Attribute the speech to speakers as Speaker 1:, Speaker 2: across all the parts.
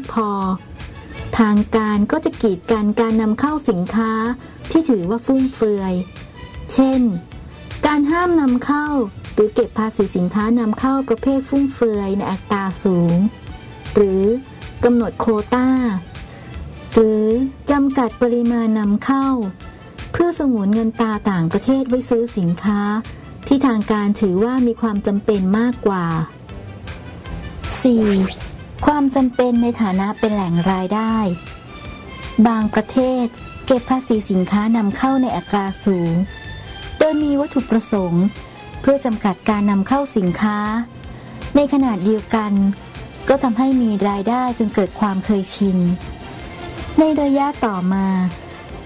Speaker 1: ากพอ ทางการก็จะกีดกันการนำเข้าสินค้าที่ถือว่าฟุ่มเฟือย เช่น การห้ามนำเข้าหรือเก็บภาษีสินค้านำเข้าประเภทฟุ่มเฟือยในอัตราสูง หรือกำหนดโคตา้า หรือจำกัดปริมาณนำเข้า เพื่อสงวนเงินตาต่างประเทศไว้ซื้อสินค้า ที่ทางการถือว่ามีความจำเป็นมากกว่า 4. ความจำเป็นในฐานะเป็นแหล่งรายได้ บางประเทศเก็บภาษีสินค้านำเข้าในอัตราสูง โดยมีวัตถุประสงค์ เพื่อจำกัดการนำเข้าสินค้า ในขนาดเดียวกัน ก็ทำให้มีรายได้จนเกิดความเคยชิน ในระยะต่อมา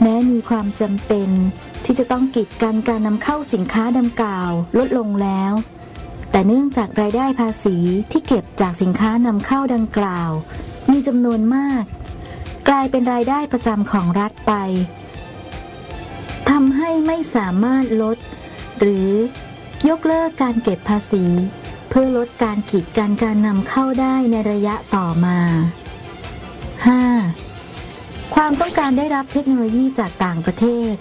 Speaker 1: แม้มีความจำเป็นที่จะต้องกีดกันการนำเข้าสินค้าดังกล่าวลดลงแล้ว แต่เนื่องจากรายได้ภาษีที่เก็บจากสินค้านำเข้าดังกล่าว มีจำนวนมาก กลายเป็นรายได้ประจำของรัฐไปทำให้ไม่สามารถลด หรือยกเลิกการเก็บภาษี เพื่อลดการกีดกันการนำเข้าได้ในระยะต่อมา 5. ความต้องการได้รับเทคโนโลยีจากต่างประเทศ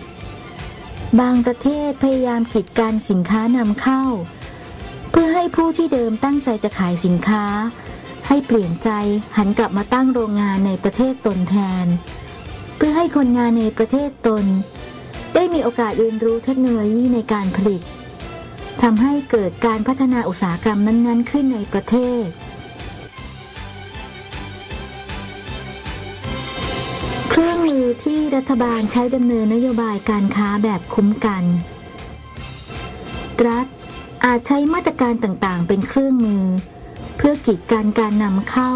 Speaker 1: บางประเทศพยายามกีดกันสินค้านำเข้า เพื่อให้ผู้ที่เดิมตั้งใจจะขายสินค้า ให้เปลี่ยนใจหันกลับมาตั้งโรงงานในประเทศตนแทน เพื่อให้คนงานในประเทศตน ได้มีโอกาสเรียนรู้เทคโนโลยีในการผลิตทำให้เกิดการพัฒนาอุตสาหกรรมนั้น ๆ ขึ้นในประเทศ เครื่องมือที่รัฐบาลใช้ดำเนินนโยบายการค้าแบบคุ้มกัน รัฐ อาจใช้มาตรการต่างๆ เป็นเครื่องมือ เพื่อกีดกันการนำเข้า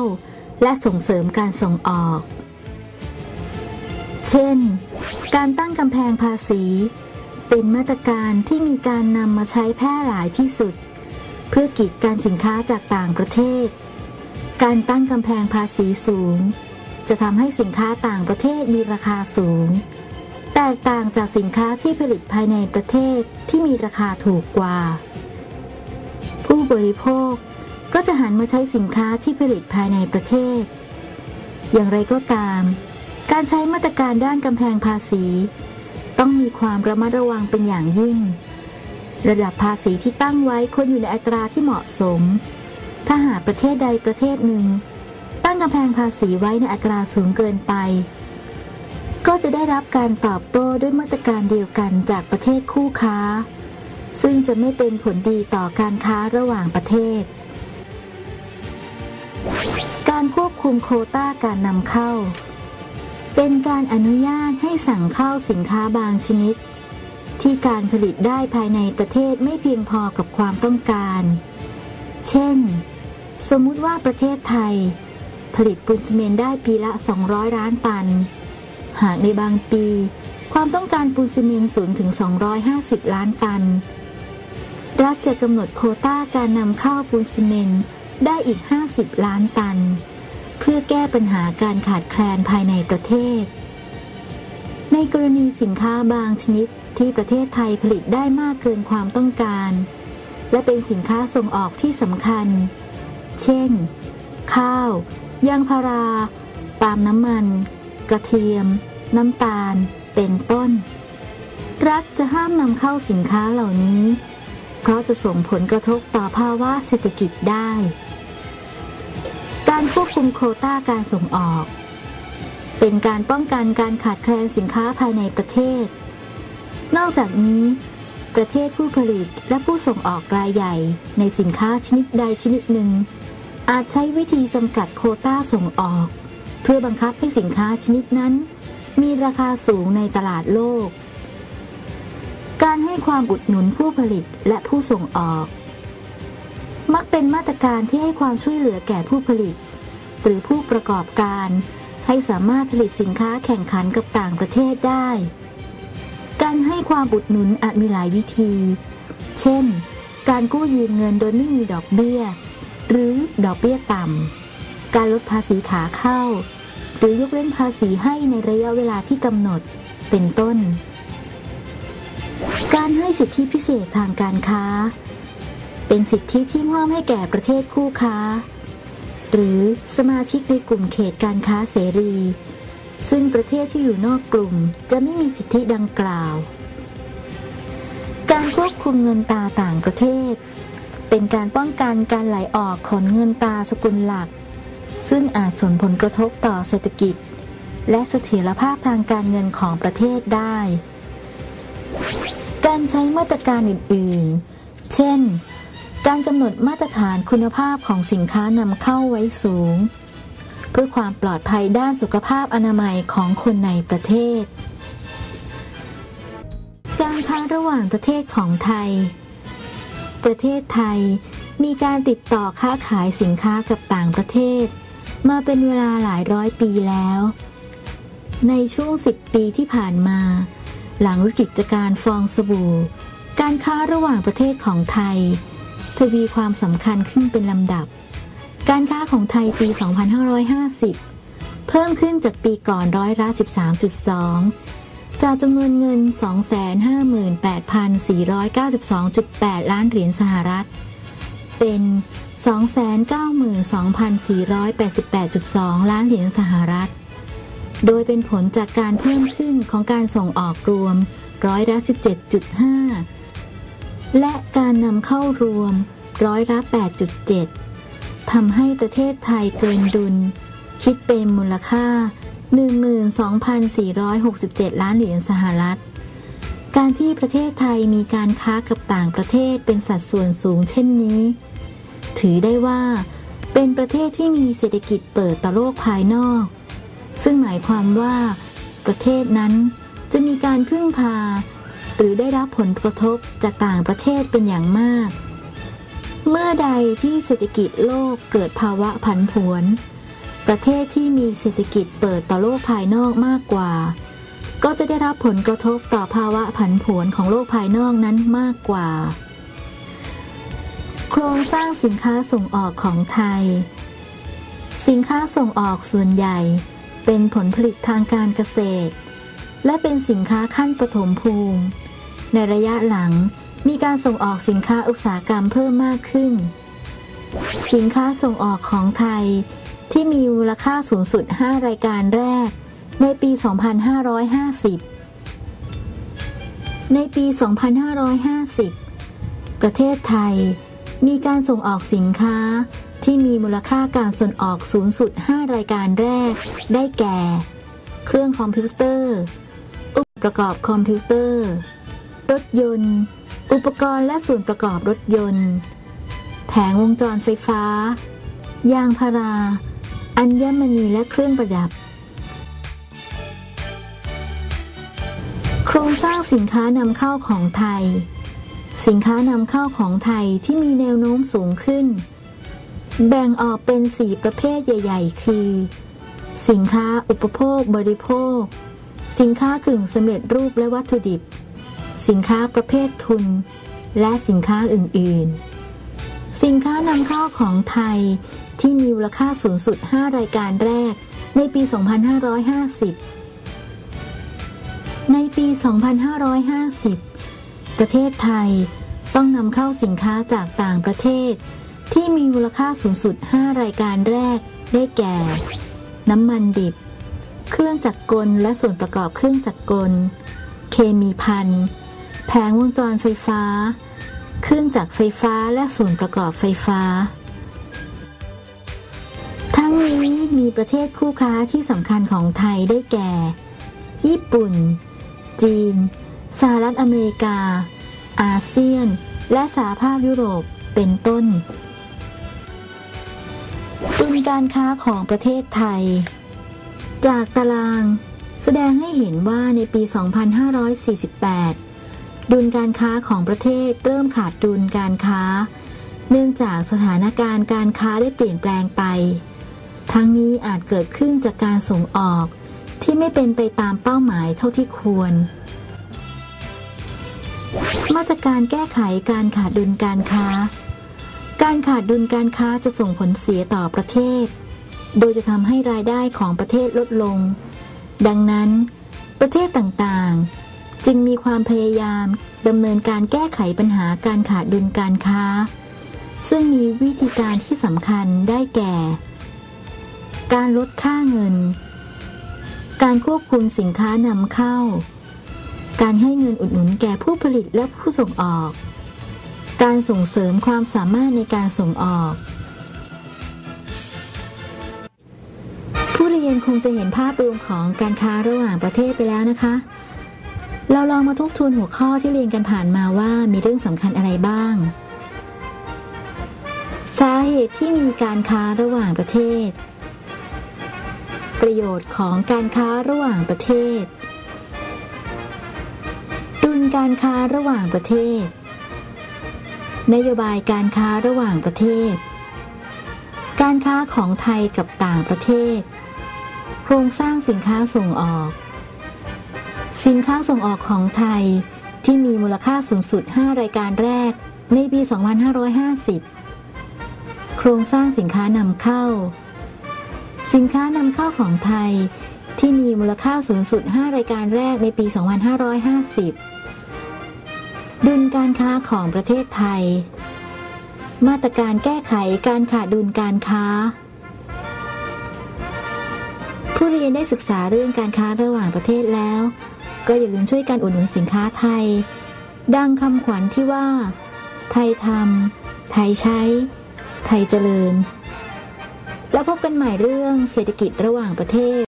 Speaker 1: และส่งเสริมการส่งออก เช่น การตั้งกำแพงภาษี เป็นมาตรการที่มีการนำมาใช้แพร่หลายที่สุด เพื่อกีดกันสินค้าจากต่างประเทศ การตั้งกำแพงภาษีสูง จะทำให้สินค้าต่างประเทศมีราคาสูง แตกต่างจากสินค้าที่ผลิตภายในประเทศที่มีราคาถูกกว่า บริโภค ก็จะหันมาใช้สินค้าที่ผลิตภายในประเทศ อย่างไรก็ตาม การใช้มาตรการด้านกำแพงภาษี ต้องมีความระมัดระวังเป็นอย่างยิ่ง ระดับภาษีที่ตั้งไว้ควรอยู่ในอัตราที่เหมาะสม ถ้าหากประเทศใดประเทศหนึ่ง ตั้งกำแพงภาษีไว้ในอัตราสูงเกินไป ก็จะได้รับการตอบโต้ด้วยมาตรการเดียวกันจากประเทศคู่ค้า ซึ่งจะไม่เป็นผลดีต่อการค้าระหว่างประเทศ การควบคุมโคต้าการนำเข้า เป็นการอนุญาตให้สั่งเข้าสินค้าบางชนิด ที่การผลิตได้ภายในประเทศไม่เพียงพอกับความต้องการ เช่น สมมุติว่าประเทศไทย ผลิตปูนซีเมนต์ได้ปีละ 200 ล้านตัน หากในบางปีความต้องการปูนซีเมนต์สูงถึง 250 ล้านตัน รัฐจะกำหนดโคต้าการนำเข้าปูนซีเมนต์ได้อีก 50 ล้านตัน เพื่อแก้ปัญหาการขาดแคลนภายในประเทศ ในกรณีสินค้าบางชนิดที่ประเทศไทยผลิตได้มากเกินความต้องการ และเป็นสินค้าส่งออกที่สำคัญ เช่น ข้าว ยางพารา ปาล์มน้ำมัน กระเทียม น้ำตาล เป็นต้น รัฐจะห้ามนำเข้าสินค้าเหล่านี้ เพราะจะส่งผลกระทบต่อภาวะเศรษฐกิจได้ การควบคุมโคต้าการส่งออก เป็นการป้องกันการขาดแคลนสินค้าภายในประเทศ นอกจากนี้ ประเทศผู้ผลิตและผู้ส่งออกรายใหญ่ในสินค้าชนิดใดชนิดหนึ่ง อาจใช้วิธีจำกัดโคต้าส่งออก เพื่อบังคับให้สินค้าชนิดนั้น มีราคาสูงในตลาดโลก ความอุดหนุนผู้ผลิตและผู้ส่งออก มักเป็นมาตรการที่ให้ความช่วยเหลือแก่ผู้ผลิต หรือผู้ประกอบการ ให้สามารถผลิตสินค้าแข่งขันกับต่างประเทศได้ การให้ความอุดหนุนอาจมีหลายวิธี เช่น การกู้ยืมเงินโดยไม่มีดอกเบี้ย หรือดอกเบี้ยต่ำ การลดภาษีขาเข้า หรือยกเว้นภาษีให้ในระยะเวลาที่กำหนด เป็นต้น การให้สิทธิพิเศษทางการค้า เป็นสิทธิที่มอบให้แก่ประเทศคู่ค้า หรือสมาชิกในกลุ่มเขตการค้าเสรี ซึ่งประเทศที่อยู่นอกกลุ่มจะไม่มีสิทธิดังกล่าว การควบคุมเงินตาต่างประเทศ เป็นการป้องกันการไหลออกของเงินตาสกุลหลัก ซึ่งอาจส่งผลกระทบต่อเศรษฐกิจ และเสถียรภาพทางการเงินของประเทศได้ การใช้มาตรการอื่นๆ เช่น การกำหนดมาตรฐานคุณภาพของสินค้านำเข้าไว้สูง เพื่อความปลอดภัยด้านสุขภาพอนามัยของคนในประเทศ การค้าระหว่างประเทศของไทย ประเทศไทยมีการติดต่อค้าขายสินค้ากับต่างประเทศ มาเป็นเวลาหลายร้อยปีแล้ว ในช่วงสิบปีที่ผ่านมา หลังวิกฤตการฟองสบู่ การค้าระหว่างประเทศของไทย ทวีความสำคัญขึ้นเป็นลำดับ การค้าของไทยปี 2550 เพิ่มขึ้นจากปีก่อนร้อยละ13.2 จากจำนวนเงิน 258,492.8 ล้านเหรียญสหรัฐ เป็น 292,488.2 ล้านเหรียญสหรัฐ โดยเป็นผลจากการเพิ่มขึ้นของการส่งออกรวมร้อยละ17.5 และการนำเข้ารวมร้อยละ8.7ทำให้ประเทศไทยเกินดุล คิดเป็นมูลค่า 12,467 ล้านเหรียญสหรัฐ การที่ประเทศไทยมีการค้ากับต่างประเทศเป็นสัดส่วนสูงเช่นนี้ ถือได้ว่า เป็นประเทศที่มีเศรษฐกิจเปิดต่อโลกภายนอก ซึ่งหมายความว่า ประเทศนั้นจะมีการพึ่งพา หรือได้รับผลกระทบจากต่างประเทศเป็นอย่างมาก เมื่อใดที่เศรษฐกิจโลกเกิดภาวะผันผวน ประเทศที่มีเศรษฐกิจเปิดต่อโลกภายนอกมากกว่า ก็จะได้รับผลกระทบต่อภาวะผันผวนของโลกภายนอกนั้นมากกว่า โครงสร้างสินค้าส่งออกของไทย สินค้าส่งออกส่วนใหญ่ เป็นผลผลิตทางการเกษตร และเป็นสินค้าขั้นปฐมภูมิ ในระยะหลังมีการส่งออกสินค้าอุตสาหกรรมเพิ่มมากขึ้น สินค้าส่งออกของไทยที่มีมูลค่าสูงสุด 5 รายการแรก ในปี 2550 ในปี 2550 ประเทศไทยมีการส่งออกสินค้า ที่มีมูลค่าการส่งออกสูงสุด 5 รายการแรก ได้แก่ เครื่องคอมพิวเตอร์ อุปประกอบคอมพิวเตอร์ รถยนต์ อุปกรณ์และส่วนประกอบรถยนต์ แผงวงจรไฟฟ้า ยางพารา อัญมณีและเครื่องประดับ โครงสร้างสินค้านำเข้าของไทย สินค้านำเข้าของไทยที่มีแนวโน้มสูงขึ้น แบ่งออกเป็น 4 ประเภทใหญ่ ๆ คือ สินค้าอุปโภคบริโภค สินค้ากึ่งสำเร็จรูปและวัตถุดิบ สินค้าประเภททุน และสินค้าอื่น ๆ สินค้านำเข้าของไทยที่มีมูลค่าสูงสุด 5 รายการแรกในปี 2550 ในปี 2550 ประเทศไทยต้องนำเข้าสินค้าจากต่างประเทศ ที่มีมูลค่าสูงสุด 5 รายการแรกได้แก่ น้ำมันดิบ เครื่องจักรกลและส่วนประกอบเครื่องจักรกล เคมีพันแผงวงจรไฟฟ้า เครื่องจักรไฟฟ้าและส่วนประกอบไฟฟ้า ทั้งนี้มีประเทศคู่ค้าที่สำคัญของไทยได้แก่ ญี่ปุ่น จีน สหรัฐอเมริกา อาเซียน และสหภาพยุโรปเป็นต้น การค้าของประเทศไทย จากตาราง แสดงให้เห็นว่าในปี 2548 ดุลการค้าของประเทศเริ่มขาดดุลการค้า เนื่องจากสถานการณ์การค้าได้เปลี่ยนแปลงไป ทั้งนี้อาจเกิดขึ้นจากการส่งออกที่ไม่เป็นไปตามเป้าหมายเท่าที่ควร มาตรการแก้ไขการขาดดุลการค้า การขาดดุลการค้าจะส่งผลเสียต่อประเทศ โดยจะทำให้รายได้ของประเทศลดลง ดังนั้น ประเทศต่างๆ จึงมีความพยายามดำเนินการแก้ไขปัญหาการขาดดุลการค้า ซึ่งมีวิธีการที่สำคัญได้แก่ การลดค่าเงิน การควบคุมสินค้านำเข้า การให้เงินอุดหนุนแก่ผู้ผลิตและผู้ส่งออก การส่งเสริมความสามารถในการส่งออก ผู้เรียนคงจะเห็นภาพรวมของการค้าระหว่างประเทศไปแล้วนะคะ เราลองมาทบทวนหัวข้อที่เรียนกันผ่านมาว่ามีเรื่องสำคัญอะไรบ้าง สาเหตุที่มีการค้าระหว่างประเทศ ประโยชน์ของการค้าระหว่างประเทศ ดุลการค้าระหว่างประเทศ นโยบายการค้าระหว่างประเทศ การค้าของไทยกับต่างประเทศ โครงสร้างสินค้าส่งออก สินค้าส่งออกของไทยที่มีมูลค่าสูงสุด 5 รายการแรกในปี 2550 โครงสร้างสินค้านำเข้า สินค้านำเข้าของไทยที่มีมูลค่าสูงสุด 5 รายการแรกในปี 2550 ดุลการค้าของประเทศไทย มาตรการแก้ไขการขาดดุลการค้า ผู้เรียนได้ศึกษาเรื่องการค้าระหว่างประเทศแล้ว ก็อย่าลืมช่วยกันอุดหนุนสินค้าไทย ดังคำขวัญที่ว่า ไทยทำไทยใช้ ไทยเจริญ แล้วพบกันใหม่เรื่องเศรษฐกิจระหว่างประเทศ